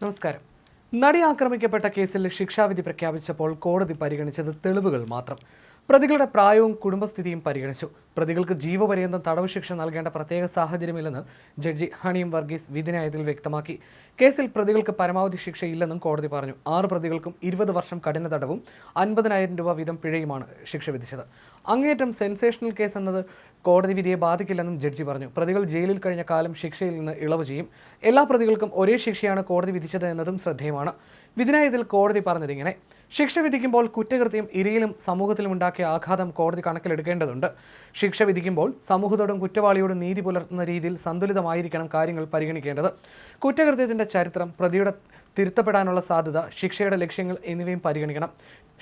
നമസ്കാരം. നടി ആക്രമിക്കപ്പെട്ട കേസിൽ ശിക്ഷാവിധി പ്രഖ്യാപിച്ചപ്പോൾ കോടതി പരിഗണിച്ചത് തെളിവുകൾ മാത്രം. പ്രതികളുടെ പ്രായവും കുടുംബസ്ഥിതിയും പരിഗണിച്ചു. പ്രതികൾക്ക് ജീവപര്യന്തം തടവ് ശിക്ഷ നൽകേണ്ട പ്രത്യേക സാഹചര്യമില്ലെന്ന് ജഡ്ജി ഹണിയും വർഗീസ് വിധിന്യായത്തിൽ വ്യക്തമാക്കി. കേസിൽ പ്രതികൾക്ക് പരമാവധി ശിക്ഷയില്ലെന്നും കോടതി പറഞ്ഞു. ആറ് പ്രതികൾക്കും ഇരുപത് വർഷം കഠിന തടവും അൻപതിനായിരം രൂപ വീതം പിഴയുമാണ് ശിക്ഷ വിധിച്ചത്. അങ്ങേയറ്റം സെൻസേഷണൽ കേസ് എന്നത് കോടതി വിധിയെ ബാധിക്കില്ലെന്നും ജഡ്ജി പറഞ്ഞു. പ്രതികൾ ജയിലിൽ കഴിഞ്ഞ കാലം ശിക്ഷയിൽ നിന്ന് ഇളവ് ചെയ്യും. എല്ലാ പ്രതികൾക്കും ഒരേ ശിക്ഷയാണ് കോടതി വിധിച്ചത് എന്നതും ശ്രദ്ധേയമാണ്. വിധിനായത്തിൽ കോടതി പറഞ്ഞതിങ്ങനെ ശിക്ഷ വിധിക്കുമ്പോൾ കുറ്റകൃത്യം ഇരയിലും സമൂഹത്തിലും ഉണ്ടാക്കിയ ആഘാതം കോടതി കണക്കിലെടുക്കേണ്ടതുണ്ട്. ശിക്ഷ വിധിക്കുമ്പോൾ സമൂഹത്തോടും കുറ്റവാളിയോടും നീതി പുലർത്തുന്ന രീതിയിൽ സന്തുലിതമായിരിക്കണം കാര്യങ്ങൾ പരിഗണിക്കേണ്ടത്. കുറ്റകൃത്യത്തിന്റെ ചരിത്രം പ്രതിയുടെ തിരുത്തപ്പെടാനുള്ള സാധ്യത ശിക്ഷയുടെ ലക്ഷ്യങ്ങൾ എന്നിവയും പരിഗണിക്കണം.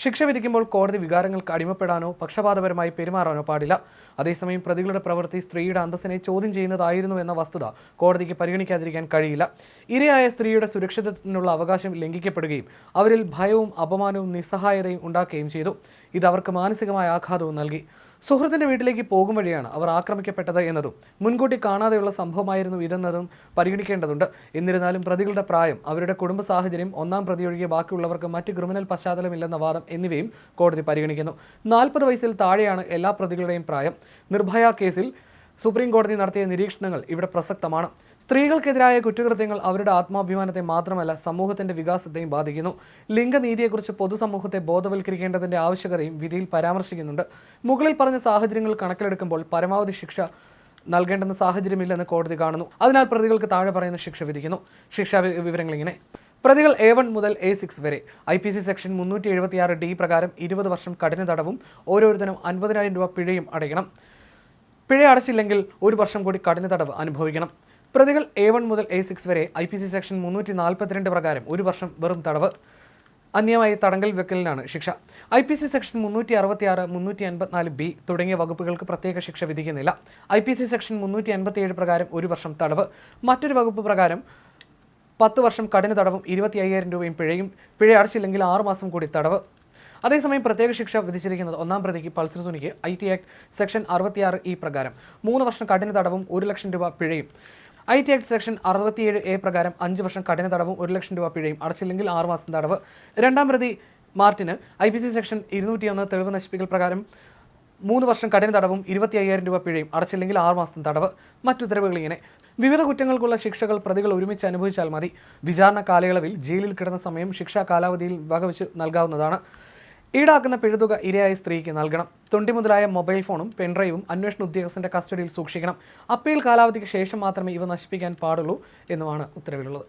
ശിക്ഷ വിധിക്കുമ്പോൾ കോടതി വികാരങ്ങൾക്ക് അടിമപ്പെടാനോ പക്ഷപാതപരമായി പെരുമാറാനോ പാടില്ല. അതേസമയം പ്രതികളുടെ പ്രവൃത്തി സ്ത്രീയുടെ അന്തസ്സിനെ ചോദ്യം ചെയ്യുന്നതായിരുന്നു എന്ന വസ്തുത കോടതിക്ക് പരിഗണിക്കാതിരിക്കാൻ കഴിയില്ല. ഇരയായ സ്ത്രീയുടെ സുരക്ഷിതത്വത്തിനുള്ള അവകാശം ലംഘിക്കപ്പെടുകയും അവരിൽ ഭയവും അപമാനവും നിസ്സഹായതയും ഉണ്ടാക്കുകയും ചെയ്തു. ഇത് അവർക്ക് മാനസികമായ ആഘാതവും നൽകി. സുഹൃത്തിന്റെ വീട്ടിലേക്ക് പോകും വഴിയാണ് അവർ ആക്രമിക്കപ്പെട്ടത് എന്നതും മുൻകൂട്ടി കാണാതെയുള്ള സംഭവമായിരുന്നു ഇതെന്നതും പരിഗണിക്കേണ്ടതുണ്ട്. എന്നിരുന്നാലും പ്രതികളുടെ പ്രായം അവരുടെ കുടുംബ സാഹചര്യം ഒന്നാം പ്രതി ഒഴികെ ബാക്കിയുള്ളവർക്ക് മറ്റ് ക്രിമിനൽ പശ്ചാത്തലമില്ലെന്ന വാദം എന്നിവയും കോടതി പരിഗണിക്കുന്നു. നാൽപ്പത് വയസ്സിൽ താഴെയാണ് എല്ലാ പ്രതികളുടെയും പ്രായം. നിർഭയ കേസിൽ സുപ്രീം കോടതി നടത്തിയ നിരീക്ഷണങ്ങൾ ഇവിടെ പ്രസക്തമാണ്. സ്ത്രീകൾക്കെതിരായ കുറ്റകൃത്യങ്ങൾ അവരുടെ ആത്മാഭിമാനത്തെ മാത്രമല്ല സമൂഹത്തിന്റെ വികാസത്തെയും ബാധിക്കുന്നു. ലിംഗനീതിയെക്കുറിച്ച് പൊതുസമൂഹത്തെ ബോധവൽക്കരിക്കേണ്ടതിന്റെ ആവശ്യകതയും വിധിയിൽ പരാമർശിക്കുന്നുണ്ട്. മുകളിൽ പറഞ്ഞ സാഹചര്യങ്ങൾ കണക്കിലെടുക്കുമ്പോൾ പരമാവധി ശിക്ഷ നൽകേണ്ടെന്ന സാഹചര്യമില്ലെന്ന് കോടതി കാണുന്നു. അതിനാൽ പ്രതികൾക്ക് താഴെ പറയുന്ന ശിക്ഷ വിധിക്കുന്നു. ശിക്ഷാ വിവരങ്ങൾ ഇങ്ങനെ. പ്രതികൾ എ വൺ മുതൽ എ സിക്സ് വരെ. ഐ പി സി സെക്ഷൻ മുന്നൂറ്റി എഴുപത്തിയാറ് ഡി പ്രകാരം ഇരുപത് വർഷം കഠിന തടവും ഓരോരുത്തരും അൻപതിനായിരം രൂപ പിഴയും അടയ്ക്കണം. പിഴ അടച്ചില്ലെങ്കിൽ ഒരു വർഷം കൂടി കഠിന തടവ് അനുഭവിക്കണം. പ്രതികൾ എ വൺ മുതൽ എ സിക്സ് വരെ ഐ പി സി സെക്ഷൻ മുന്നൂറ്റി നാൽപ്പത്തിരണ്ട് പ്രകാരം ഒരു വർഷം വെറും തടവ്. അന്യമായി തടങ്കൽ വെക്കലിനാണ് ശിക്ഷ. ഐ പി സി സെക്ഷൻ മുന്നൂറ്റി അറുപത്തി ആറ് മുന്നൂറ്റി അൻപത്തിനാല് ബി തുടങ്ങിയ വകുപ്പുകൾക്ക് പ്രത്യേക ശിക്ഷ വിധിക്കുന്നില്ല. ഐ പി സി സെക്ഷൻ മുന്നൂറ്റി അൻപത്തിയേഴ് പ്രകാരം ഒരു വർഷം തടവ്. മറ്റൊരു വകുപ്പ് പ്രകാരം പത്ത് വർഷം കഠിന തടവും ഇരുപത്തി അയ്യായിരം രൂപയും പിഴയും. പിഴ അടച്ചില്ലെങ്കിൽ ആറുമാസം കൂടി തടവ്. അതേസമയം പ്രത്യേക ശിക്ഷ വിധിച്ചിരിക്കുന്നത് ഒന്നാം പ്രതിക്ക് പൾസർ സുനിക്ക് ഐ ടി ആക്ട് സെക്ഷൻ അറുപത്തിയാറ് ഇ പ്രകാരം മൂന്ന് വർഷം കഠിന തടവും ഒരു ലക്ഷം രൂപ പിഴയും. ഐ ടി ആക്ട് സെക്ഷൻ അറുപത്തിയേഴ് എ പ്രകാരം അഞ്ച് വർഷം കഠിന തടവും ഒരു ലക്ഷം രൂപ പിഴയും. അടച്ചില്ലെങ്കിൽ ആറ് മാസം തടവ്. രണ്ടാം പ്രതി മാർട്ടിന് ഐ പി സി സെക്ഷൻ ഇരുന്നൂറ്റിയൊന്ന് തെളിവ് നശിപ്പിക്കൽ പ്രകാരം മൂന്ന് വർഷം കഠിന തടവും ഇരുപത്തി അയ്യായിരം രൂപ പിഴയും. അടച്ചില്ലെങ്കിൽ ആറ് മാസം തടവ്. മറ്റുത്തരവുകൾ ഇങ്ങനെ. വിവിധ കുറ്റങ്ങൾക്കുള്ള ശിക്ഷകൾ പ്രതികൾ ഒരുമിച്ച് അനുഭവിച്ചാൽ മതി. വിചാരണ കാലയളവിൽ ജയിലിൽ കിടന്ന സമയം ശിക്ഷാ കാലാവധിയിൽ വകവെച്ച് നൽകാവുന്നതാണ്. ഈടാക്കുന്ന പിഴതുക ഇരയായ സ്ത്രീക്ക് നൽകണം. തൊണ്ടി മുതലായ മൊബൈൽ ഫോണും പെൻഡ്രൈവും അന്വേഷണ ഉദ്യോഗസ്ഥന്റെ കസ്റ്റഡിയിൽ സൂക്ഷിക്കണം. അപ്പീൽ കാലാവധിക്ക് ശേഷം മാത്രമേ ഇവ നശിപ്പിക്കാൻ പാടുള്ളൂ എന്നുമാണ് ഉത്തരവിലുള്ളത്.